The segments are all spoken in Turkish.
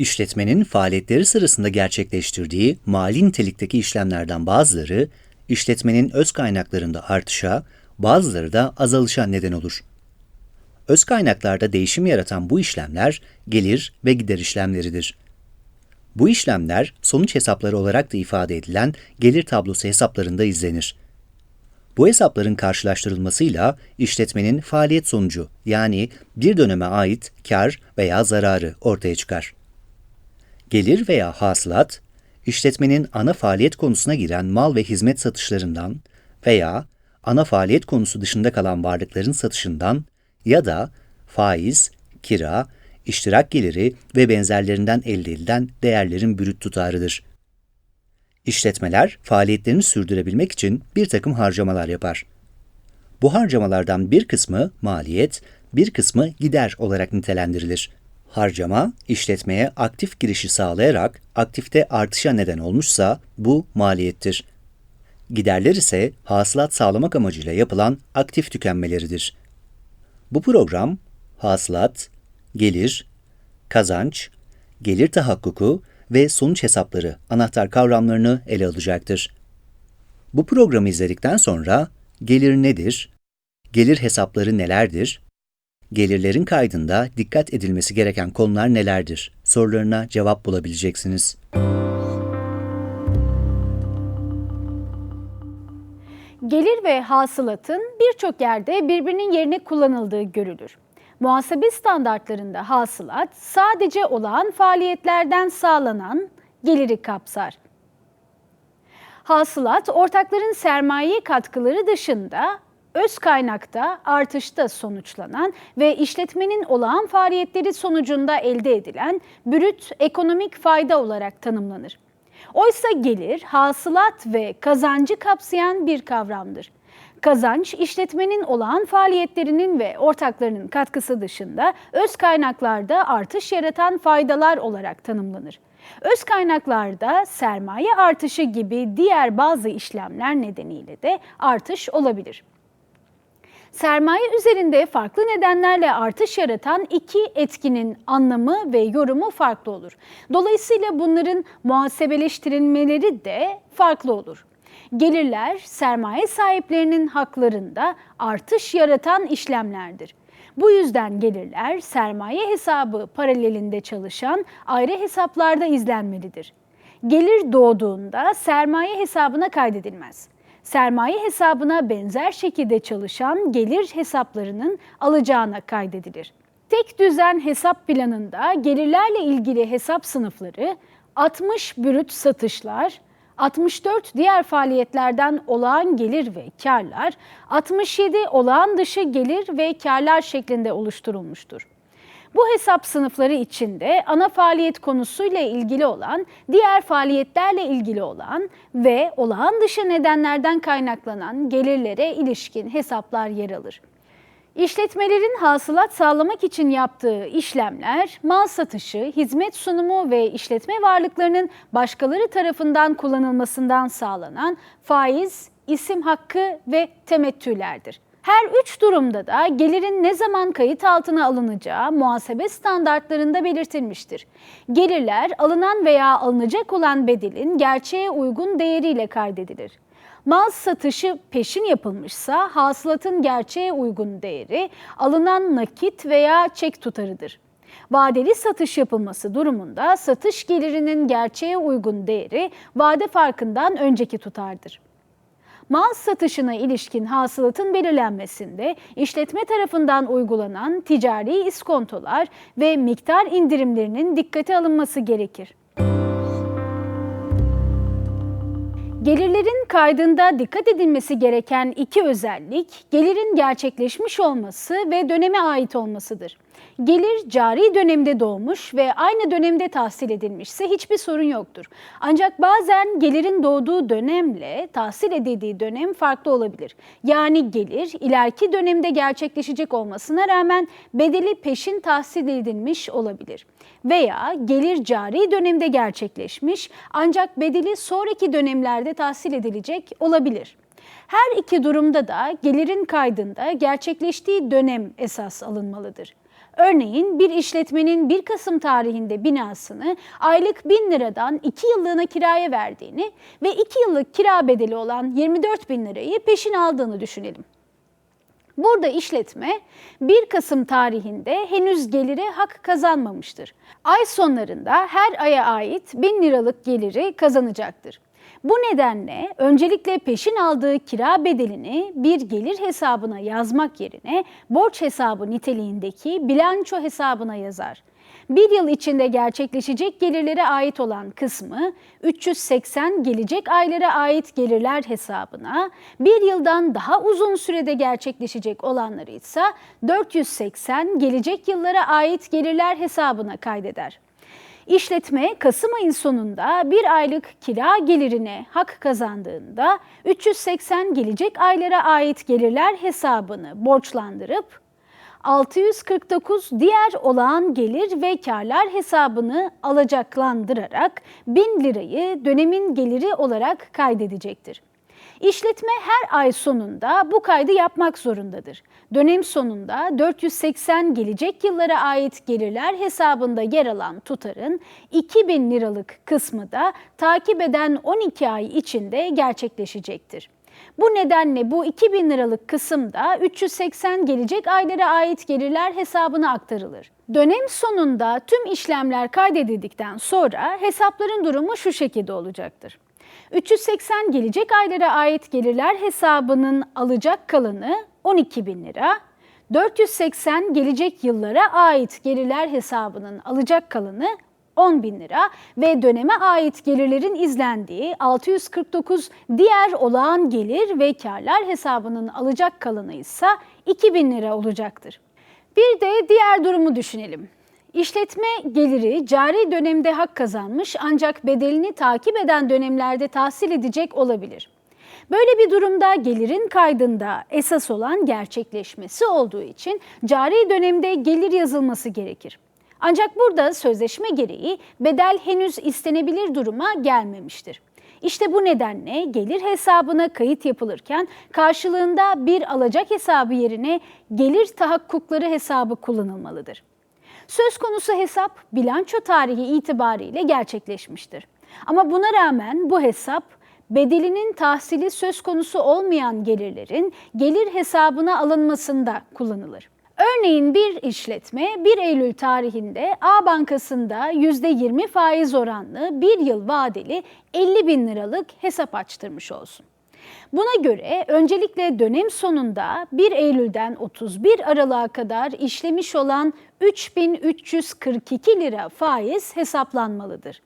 İşletmenin faaliyetleri sırasında gerçekleştirdiği mali nitelikteki işlemlerden bazıları, işletmenin öz kaynaklarında artışa, bazıları da azalışa neden olur. Öz kaynaklarda değişim yaratan bu işlemler gelir ve gider işlemleridir. Bu işlemler sonuç hesapları olarak da ifade edilen gelir tablosu hesaplarında izlenir. Bu hesapların karşılaştırılmasıyla işletmenin faaliyet sonucu yani bir döneme ait kar veya zararı ortaya çıkar. Gelir veya hasılat, işletmenin ana faaliyet konusuna giren mal ve hizmet satışlarından veya ana faaliyet konusu dışında kalan varlıkların satışından ya da faiz, kira, iştirak geliri ve benzerlerinden elde edilen değerlerin brüt tutarıdır. İşletmeler faaliyetlerini sürdürebilmek için bir takım harcamalar yapar. Bu harcamalardan bir kısmı maliyet, bir kısmı gider olarak nitelendirilir. Harcama, işletmeye aktif girişi sağlayarak aktifte artışa neden olmuşsa bu maliyettir. Giderler ise hasılat sağlamak amacıyla yapılan aktif tükenmeleridir. Bu program hasılat, gelir, kazanç, gelir tahakkuku ve sonuç hesapları anahtar kavramlarını ele alacaktır. Bu programı izledikten sonra gelir nedir, gelir hesapları nelerdir, gelirlerin kaydında dikkat edilmesi gereken konular nelerdir sorularına cevap bulabileceksiniz. Gelir ve hasılatın birçok yerde birbirinin yerine kullanıldığı görülür. Muhasebe standartlarında hasılat sadece olağan faaliyetlerden sağlanan geliri kapsar. Hasılat ortakların sermaye katkıları dışında öz kaynakta artışta sonuçlanan ve işletmenin olağan faaliyetleri sonucunda elde edilen brüt ekonomik fayda olarak tanımlanır. Oysa gelir, hasılat ve kazancı kapsayan bir kavramdır. Kazanç, işletmenin olağan faaliyetlerinin ve ortaklarının katkısı dışında öz kaynaklarda artış yaratan faydalar olarak tanımlanır. Öz kaynaklarda sermaye artışı gibi diğer bazı işlemler nedeniyle de artış olabilir. Sermaye üzerinde farklı nedenlerle artış yaratan iki etkinin anlamı ve yorumu farklı olur. Dolayısıyla bunların muhasebeleştirilmeleri de farklı olur. Gelirler sermaye sahiplerinin haklarında artış yaratan işlemlerdir. Bu yüzden gelirler sermaye hesabı paralelinde çalışan ayrı hesaplarda izlenmelidir. Gelir doğduğunda sermaye hesabına kaydedilmez. Sermaye hesabına benzer şekilde çalışan gelir hesaplarının alacağına kaydedilir. Tek düzen hesap planında gelirlerle ilgili hesap sınıfları 60 brüt satışlar, 64 diğer faaliyetlerden olağan gelir ve karlar, 67 olağan dışı gelir ve karlar şeklinde oluşturulmuştur. Bu hesap sınıfları içinde ana faaliyet konusuyla ilgili olan, diğer faaliyetlerle ilgili olan ve olağan dışı nedenlerden kaynaklanan gelirlere ilişkin hesaplar yer alır. İşletmelerin hasılat sağlamak için yaptığı işlemler, mal satışı, hizmet sunumu ve işletme varlıklarının başkaları tarafından kullanılmasından sağlanan faiz, isim hakkı ve temettülerdir. Her üç durumda da gelirin ne zaman kayıt altına alınacağı muhasebe standartlarında belirtilmiştir. Gelirler alınan veya alınacak olan bedelin gerçeğe uygun değeriyle kaydedilir. Mal satışı peşin yapılmışsa hasılatın gerçeğe uygun değeri alınan nakit veya çek tutarıdır. Vadeli satış yapılması durumunda satış gelirinin gerçeğe uygun değeri vade farkından önceki tutardır. Mal satışına ilişkin hasılatın belirlenmesinde işletme tarafından uygulanan ticari iskontolar ve miktar indirimlerinin dikkate alınması gerekir. Gelirlerin kaydında dikkat edilmesi gereken iki özellik, gelirin gerçekleşmiş olması ve döneme ait olmasıdır. Gelir cari dönemde doğmuş ve aynı dönemde tahsil edilmişse hiçbir sorun yoktur. Ancak bazen gelirin doğduğu dönemle tahsil edildiği dönem farklı olabilir. Yani gelir ileriki dönemde gerçekleşecek olmasına rağmen bedeli peşin tahsil edilmiş olabilir. Veya gelir cari dönemde gerçekleşmiş ancak bedeli sonraki dönemlerde tahsil edilecek olabilir. Her iki durumda da gelirin kaydında gerçekleştiği dönem esas alınmalıdır. Örneğin bir işletmenin 1 Kasım tarihinde binasını aylık 1000 liradan 2 yıllığına kiraya verdiğini ve 2 yıllık kira bedeli olan 24 bin lirayı peşin aldığını düşünelim. Burada işletme 1 Kasım tarihinde henüz geliri hak kazanmamıştır. Ay sonlarında her aya ait 1000 liralık geliri kazanacaktır. Bu nedenle öncelikle peşin aldığı kira bedelini bir gelir hesabına yazmak yerine borç hesabı niteliğindeki bilanço hesabına yazar. Bir yıl içinde gerçekleşecek gelirlere ait olan kısmı 380 gelecek aylara ait gelirler hesabına, bir yıldan daha uzun sürede gerçekleşecek olanları ise 480 gelecek yıllara ait gelirler hesabına kaydeder. İşletme Kasım ayın sonunda bir aylık kira gelirine hak kazandığında 380 gelecek aylara ait gelirler hesabını borçlandırıp 649 diğer olağan gelir ve karlar hesabını alacaklandırarak 1000 lirayı dönemin geliri olarak kaydedecektir. İşletme her ay sonunda bu kaydı yapmak zorundadır. Dönem sonunda 480 gelecek yıllara ait gelirler hesabında yer alan tutarın 2000 liralık kısmı da takip eden 12 ay içinde gerçekleşecektir. Bu nedenle bu 2000 liralık kısım da 380 gelecek aylara ait gelirler hesabına aktarılır. Dönem sonunda tüm işlemler kaydedildikten sonra hesapların durumu şu şekilde olacaktır. 380 gelecek aylara ait gelirler hesabının alacak kalanı 12 bin lira, 480 gelecek yıllara ait gelirler hesabının alacak kalanı 10 bin lira ve döneme ait gelirlerin izlendiği 649 diğer olağan gelir ve karlar hesabının alacak kalanı ise 2 bin lira olacaktır. Bir de diğer durumu düşünelim. İşletme geliri cari dönemde hak kazanmış ancak bedelini takip eden dönemlerde tahsil edecek olabilir. Böyle bir durumda gelirin kaydında esas olan gerçekleşmesi olduğu için cari dönemde gelir yazılması gerekir. Ancak burada sözleşme gereği bedel henüz istenebilir duruma gelmemiştir. İşte bu nedenle gelir hesabına kayıt yapılırken karşılığında bir alacak hesabı yerine gelir tahakkukları hesabı kullanılmalıdır. Söz konusu hesap bilanço tarihi itibariyle gerçekleşmiştir. Ama buna rağmen bu hesap bedelinin tahsili söz konusu olmayan gelirlerin gelir hesabına alınmasında kullanılır. Örneğin bir işletme 1 Eylül tarihinde A Bankası'nda %20 faiz oranlı bir yıl vadeli 50 bin liralık hesap açtırmış olsun. Buna göre öncelikle dönem sonunda 1 Eylül'den 31 Aralık'a kadar işlemiş olan 3342 lira faiz hesaplanmalıdır.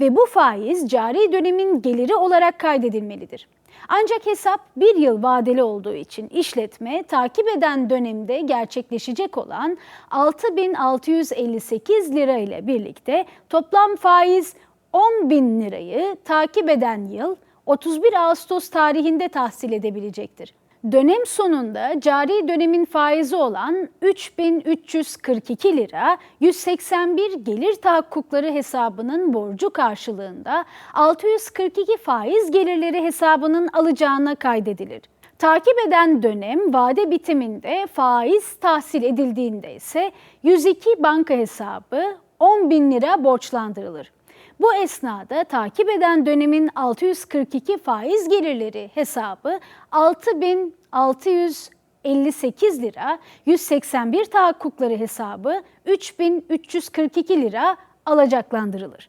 Ve bu faiz cari dönemin geliri olarak kaydedilmelidir. Ancak hesap bir yıl vadeli olduğu için işletme takip eden dönemde gerçekleşecek olan 6658 lira ile birlikte toplam faiz 10 bin lirayı takip eden yıl 31 Ağustos tarihinde tahsil edebilecektir. Dönem sonunda cari dönemin faizi olan 3342 lira 181 gelir tahakkukları hesabının borcu karşılığında 642 faiz gelirleri hesabının alacağına kaydedilir. Takip eden dönem vade bitiminde faiz tahsil edildiğinde ise 102 banka hesabı 10 bin lira borçlandırılır. Bu esnada takip eden dönemin 642 faiz gelirleri hesabı 6658 lira, 181 tahakkukları hesabı 3342 lira alacaklandırılır.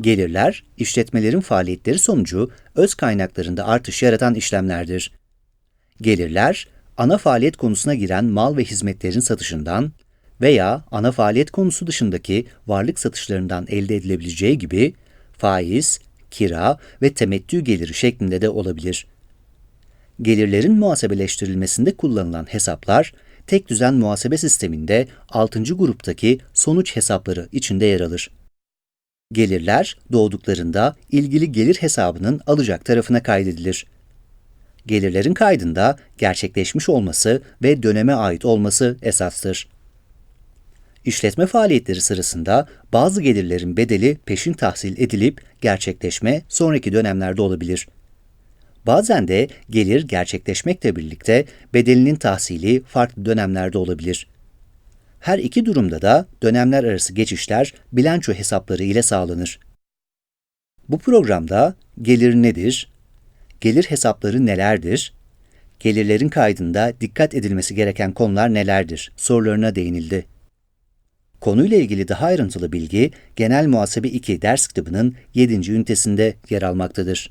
Gelirler, işletmelerin faaliyetleri sonucu öz kaynaklarında artış yaratan işlemlerdir. Gelirler, ana faaliyet konusuna giren mal ve hizmetlerin satışından veya ana faaliyet konusu dışındaki varlık satışlarından elde edilebileceği gibi faiz, kira ve temettü geliri şeklinde de olabilir. Gelirlerin muhasebeleştirilmesinde kullanılan hesaplar, tek düzen muhasebe sisteminde 6. gruptaki sonuç hesapları içinde yer alır. Gelirler doğduklarında ilgili gelir hesabının alacak tarafına kaydedilir. Gelirlerin kaydında gerçekleşmiş olması ve döneme ait olması esastır. İşletme faaliyetleri sırasında bazı gelirlerin bedeli peşin tahsil edilip gerçekleşme sonraki dönemlerde olabilir. Bazen de gelir gerçekleşmekle birlikte bedelinin tahsili farklı dönemlerde olabilir. Her iki durumda da dönemler arası geçişler bilanço hesapları ile sağlanır. Bu programda gelir nedir? Gelir hesapları nelerdir? Gelirlerin kaydında dikkat edilmesi gereken konular nelerdir? sorularına değinildi. Konuyla ilgili daha ayrıntılı bilgi Genel Muhasebe 2 ders kitabının 7. ünitesinde yer almaktadır.